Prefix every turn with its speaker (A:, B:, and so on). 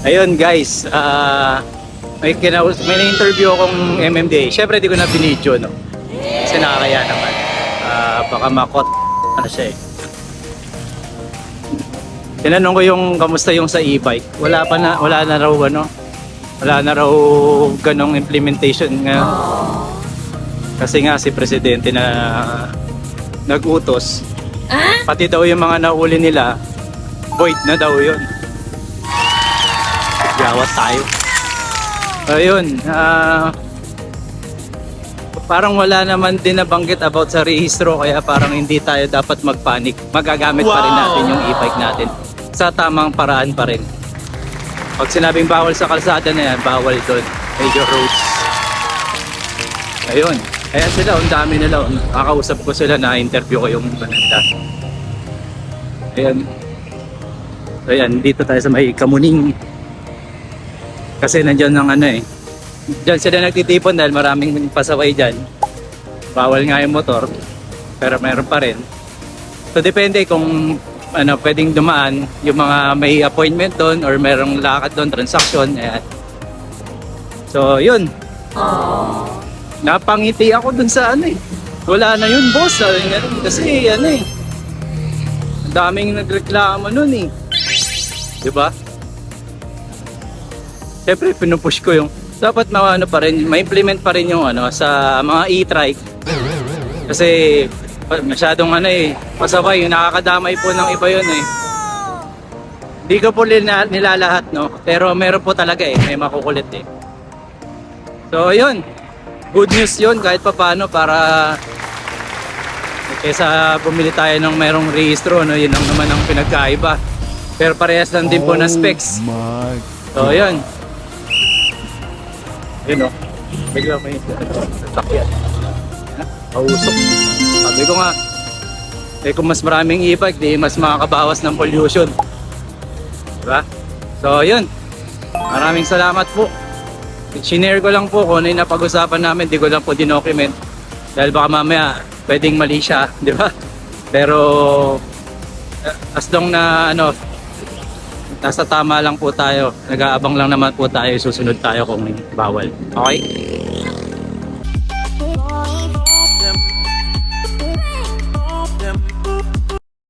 A: Ayun guys, ah may, kinaus may na-interview akong MMDA. Siyempre di ko na binidyo, no? Kasi nakakaya naman. Ah, baka makot ano siya eh. Tinanong ko yung kamusta yung sa e-bike. Wala pa na, wala na raw ano. Wala na raw ganong implementation nga. Kasi nga si presidente na nag-utos. Pati daw yung mga nauli nila, void na daw yun. Gawas tayo. Ayun, ah parang wala naman din nabanggit about sa rehistro kaya parang hindi tayo dapat magpanik. Magagamit pa rin natin yung e-bike natin sa tamang paraan pa rin. Pag sinabing bawal sa kalsada na yan, bawal doon. Major roads. Ayun. Ayan sila, ang dami nila. Kakausap ko sila na interview ko yung bananda. Ayan. Ayan, dito tayo sa may Kamuning. Kasi nandyan ang ano eh. Diyan sila nagtitipon dahil maraming pasaway dyan. Bawal nga yung motor. Pero meron pa rin. So depende kung ano, pwedeng dumaan yung mga may appointment doon or merong lakad doon, transaction. Ayan. So yun. Napangiti ako dun sa ano eh. Wala na yun boss. Kasi ano eh. Ang daming nagreklamo nun eh. Di ba? Siyempre, pinupush ko yung dapat ma ano pa rin, ma-implement pa rin yung ano sa mga e-trike. Kasi masyadong ano eh, pasaway, yung nakakadamay po ng iba yun eh. Hindi ko po nila, nilalahat no, pero meron po talaga eh, may makukulit eh. So yun, good news yun kahit pa paano para kesa bumili tayo ng merong rehistro, no, yun lang naman ang pinagkaiba. Pero parehas lang din po na specs.
B: my
A: So, yun. Yun o. Bigla may sasakyan. Kausok. Sabi ko nga, eh kung mas maraming e-bike, di mas makakabawas ng pollution. Diba? So, yun. Maraming salamat po. Sinare ko lang po kung ano napag-usapan namin, di ko lang po dinocument. Dahil baka mamaya, pwedeng mali siya, di ba? Pero, as long na ano, nasa tama lang po tayo. Nag-aabang lang naman po tayo. Susunod tayo kung bawal. Okay?